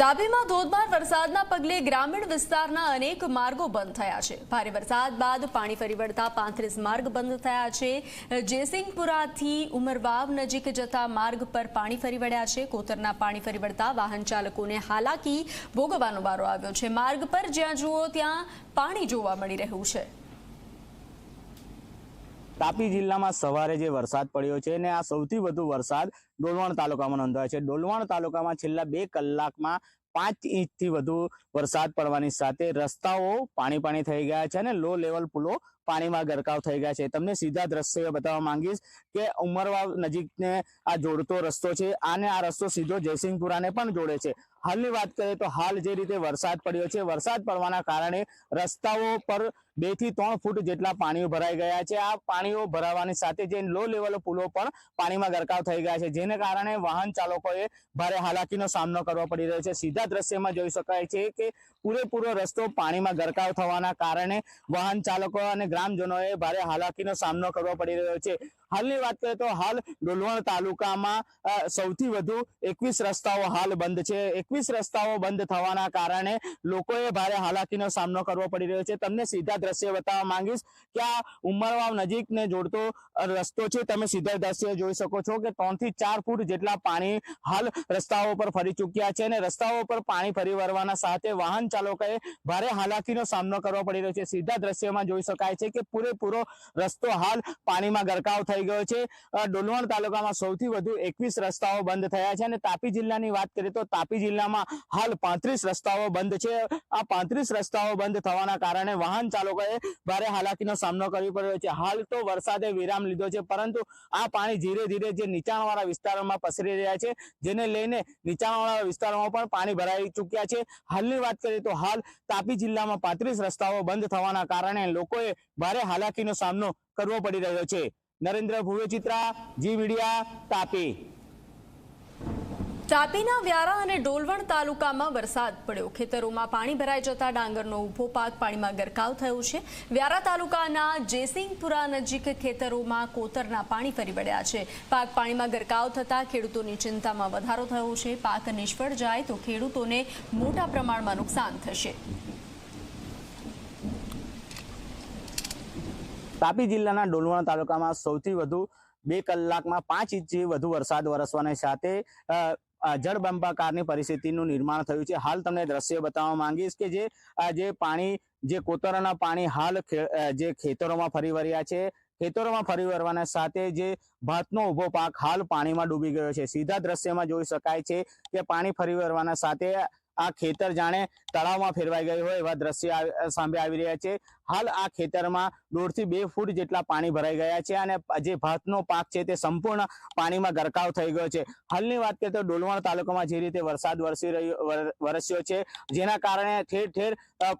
તાપીમાં ધોધમાર વરસાદના પગલે ગ્રામીણ વિસ્તારના અનેક માર્ગો બંધ થયા છે. ભારે વરસાદ બાદ પાણી ફરી વળતા પાંત્રીસ માર્ગ બંધ થયા છે. જયસિંહપુરાથી ઉમરવાવ નજીક જતા માર્ગ પર પાણી ફરી વળ્યા છે. કોતરના પાણી ફરી વળતા વાહન ચાલકોને હાલાકી ભોગવવાનો વારો આવ્યો છે. માર્ગ પર જ્યાં જુઓ ત્યાં પાણી જોવા મળી રહ્યું છે. તાપી જિલ્લામાં સવારે જે વરસાદ પડ્યો છે ને આ સૌથી વધુ વરસાદ ડોલવણ તાલુકામાં નોંધાયો છે. ડોલવણ તાલુકામાં છેલ્લા બે કલાકમાં પાંચ ઇંચથી વધુ વરસાદ પડવાની સાથે રસ્તાઓ પાણી પાણી થઈ ગયા છે અને લો લેવલ પુલો પાણીમાં ગરકાવ થઈ ગયા છે. તમને સીધા દ્રશ્યો બતાવવા માંગીશ કે ઉમરવાવ નજીકને આ જોડતો રસ્તો છે. આને આ રસ્તો સીધો જયસિંહપુરાને પણ જોડે છે. હાલની વાત કરીએ તો હાલ જે રીતે વરસાદ પડ્યો છે, વરસાદ પડવાના કારણે રસ્તાઓ પર બેથી ત્રણ ફૂટ જેટલા પાણીઓ ભરાઈ ગયા છે. આ પાણીઓ ભરાવાની સાથે જે લો લેવલ પુલો પણ પાણીમાં ગરકાવ થઈ ગયા છે. જેને કારણે વાહન ચાલકોએ ભારે હાલાકીનો સામનો કરવો પડી રહ્યો છે. સીધા દ્રશ્યમાં જોઈ શકાય છે કે પૂરેપૂરો રસ્તો પાણીમાં ગરકાવ થવાના કારણે વાહન ચાલકો અને ગ્રામજનોએ ભારે હાલાકીનો સામનો કરવો પડી રહ્યો છે. હાલની વાત કરીએ તો હાલ ડોલવણ તાલુકામાં સૌથી વધુ એકવીસ રસ્તાઓ હાલ બંધ છે. એકવીસ રસ્તાઓ બંધ થવાના કારણે લોકોએ ભારે હાલાકીનો સામનો કરવો પડી રહ્યો છે. તમને સીધા દ્રશ્ય બતાવવા માંગીશ કે આ ઉમરવાવ નજીકને જોડતો રસ્તો છે. તમે સીધા દ્રશ્ય જોઈ શકો છો કે ત્રણથી ચાર ફૂટ જેટલા પાણી હાલ રસ્તાઓ પર ફરી ચૂક્યા છે અને રસ્તાઓ પર પાણી ફરી વળવાના સાથે વાહન ચાલકોએ ભારે હાલાકીનો સામનો કરવો પડી રહ્યો છે. સીધા દ્રશ્યમાં જોઈ શકાય છે કે પૂરેપૂરો રસ્તો હાલ પાણીમાં ગરકાવ થઈ ગયો છે. ડોલવણ તાલુકામાં સૌથી વધુ એકવીસ રસ્તાઓ બંધ થયા છે અને તાપી જિલ્લાની વાત કરીએ તો તાપી જિલ્લામાં હાલ પાંત્રીસ રસ્તાઓ બંધ છે. આ પાંત્રીસ રસ્તાઓ બંધ થવાના કારણે વાહન ચાલકોએ ભારે હાલાકીનો સામનો કરવો પડ્યો છે. હાલ તો વરસાદે વિરામ લીધો છે, પરંતુ આ પાણી ધીરે ધીરે જે નીચાણવાળા વિસ્તારોમાં પસરી રહ્યા છે, જેને લઈને નીચાણવાળા વિસ્તારોમાં પણ પાણી ભરાઈ ચૂક્યા છે. હાલની વાત કરીએ તો હાલ તાપી જિલ્લામાં પાંત્રીસ રસ્તાઓ બંધ થવાના કારણે લોકોએ ભારે હાલાકીનો સામનો કરવો પડી રહ્યો છે. Narendra Bhuve G media, Tapi. તાપીના Vyara અને ડોલવણ તાલુકામાં વરસાદ પડ્યો. ખેતરોમાં પાણી ભરાઈ જતા ડાંગરનો ઊભો પાક પાણીમાં ગરકાવ થયો છે. વ્યારા તાલુકાના જેસિંગપુરા નજીક ખેતરોમાં કોતરના પાણી ફરી વળ્યા છે. પાક પાણીમાં ગરકાવ થતાં ખેડૂતોની ચિંતામાં વધારો થયો છે. પાક નિષ્ફળ જાય તો ખેડૂતોને મોટા પ્રમાણમાં નુકસાન થશે. તાપી જિલ્લાના ડોલવણ તાલુકામાં સૌથી વધુ બે કલાકમાં પાંચ ઇંચથી વધુ વરસાદ વરસવાની સાથે જળબંબાકારની પરિસ્થિતિનું નિર્માણ થયું છે. હાલ તમને દ્રશ્ય બતાવવા માંગીશ કે જે જે પાણી, જે કોતરાના પાણી હાલ જે ખેતરોમાં ફરી વળ્યા છે. ખેતરોમાં ફરી વળવાના સાથે જે ભાતનો ઊભો પાક હાલ પાણીમાં ડૂબી ગયો છે. સીધા દ્રશ્યમાં જોઈ શકાય છે કે પાણી ફરી વળવાના સાથે આ ખેતર જાણે તળાવમાં ફેરવાઈ ગયું હોય એવા દ્રશ્ય સામે આવી રહ્યા છે. હાલ આ ખેતરમાં દોઢથી બે ફૂટ જેટલા પાણી ભરાઈ ગયા છે અને જે ભાતનો પાક છે તે સંપૂર્ણ પાણીમાં ગરકાવ થઈ ગયો છે. હાલની વાત કરીએ તો ડોલવણ તાલુકામાં જે રીતે વરસાદ વરસી રહ્યો, વર- વરસ્યો છે, જેના કારણે ઠેર ઠેર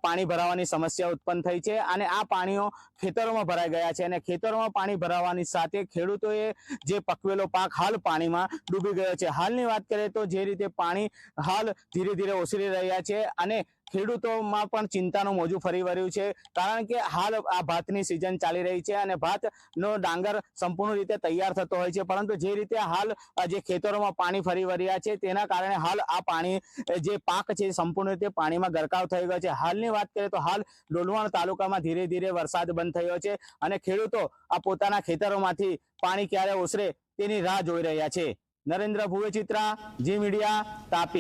પાણી ભરાવાની સમસ્યા ઉત્પન્ન થઈ છે અને આ પાણીઓ ખેતરોમાં ભરાઈ ગયા છે અને ખેતરોમાં પાણી ભરાવાની સાથે ખેડૂતોએ જે પકવેલો પાક હાલ પાણીમાં ડૂબી ગયો છે. હાલની વાત કરીએ તો જે રીતે પાણી હાલ ધીરે ધીરે ઓસરી રહ્યા છે અને ખેડૂતોમાં પણ ચિંતાનું મોજું ફરી વળ્યું છે. કારણ કે હાલ આ ભાતની સિઝન ચાલી રહી છે અને ભાતનો ડાંગર સંપૂર્ણ રીતે તૈયાર થતો હોય છે. પરંતુ જે રીતે હાલ જે ખેતરોમાં પાણી ફરી વળ્યા છે, તેના કારણે હાલ આ પાણી જે પાક છે, સંપૂર્ણ રીતે પાણીમાં ગરકાવ થઈ ગયો છે. હાલની વાત કરીએ તો હાલ ડોલવણ તાલુકામાં ધીરે ધીરે વરસાદ બંધ થયો છે અને ખેડૂતો આ પોતાના ખેતરોમાંથી પાણી ક્યારે ઓસરે તેની રાહ જોઈ રહ્યા છે. Narendra Bhuve Chitra, G media, Tapi.